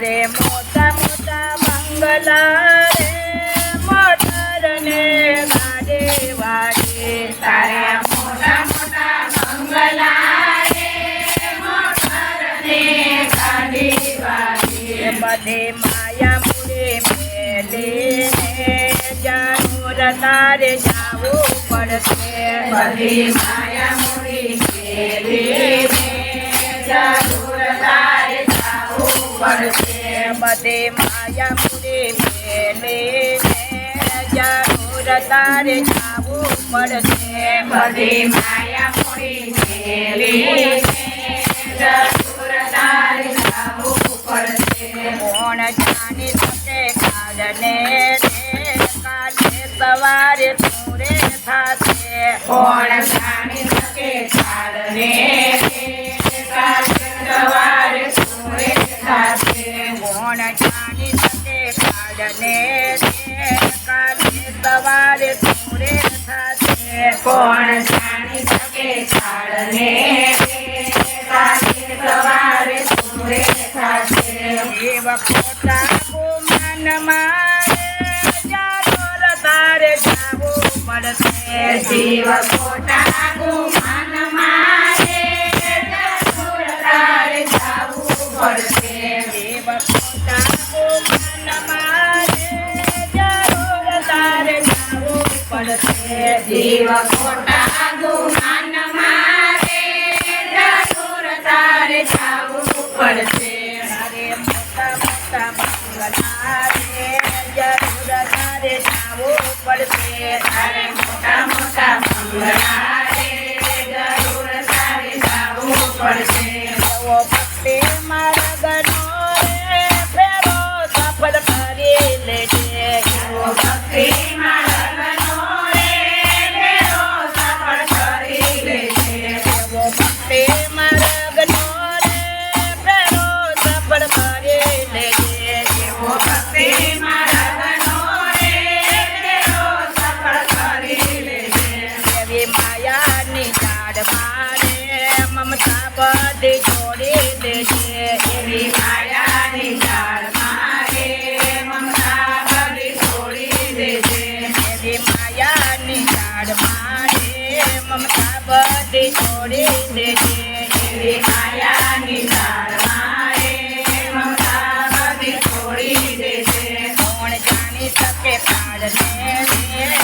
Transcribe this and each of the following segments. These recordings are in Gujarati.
રે મોટા મોટા બંગલા રે મોટર ને વાડે વાડે તારે મોટા મોટા બંગલા બધે માયા મુરે મેલે ને જાનું તારે જાવું પડશે. બધે માયા મુરે મેલે ને પડશે બધે માયા મૂડી મેલીને જરૂર તારે જાવું પડશે બધી માયા મૂડી ખેલીને જરૂર તારે જાવું પડશે કોણ જાણી શકે કાલને રે કાલે સવારે પૂરે થશે કોણ જાણી શકે કાળને કોણ જાણી શકે કાલને રે કાલે સવારે પૂરે થશે કોણ જાણી શકે કાળને કાલે સવારે સૂરે થશે જીવ ખોટા ગુમાન મારે જરૂર તારે જાવું પડશે જીવ ખોટા પડશે જીવ મારે પડશે. તારે મોટા મોટા બંગલા રે જરૂર તારે જાવું પડશે. તારે મોટા મોટા બંગલા બધી જોડી દેજે એવી માયાની જાળ મારે. મમતા બધી છોડી દેજે એવી માયાની ઝાડ મારે. મમતા બધી જોડી દેજે એવી માયાની જાળ મારે. મમતા બધી છોડી દેજે કોણ જાણી શકે કાળને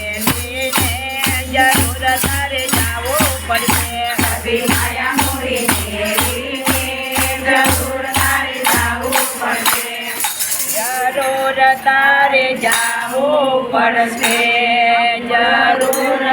તારે જાવું પડશે જરૂર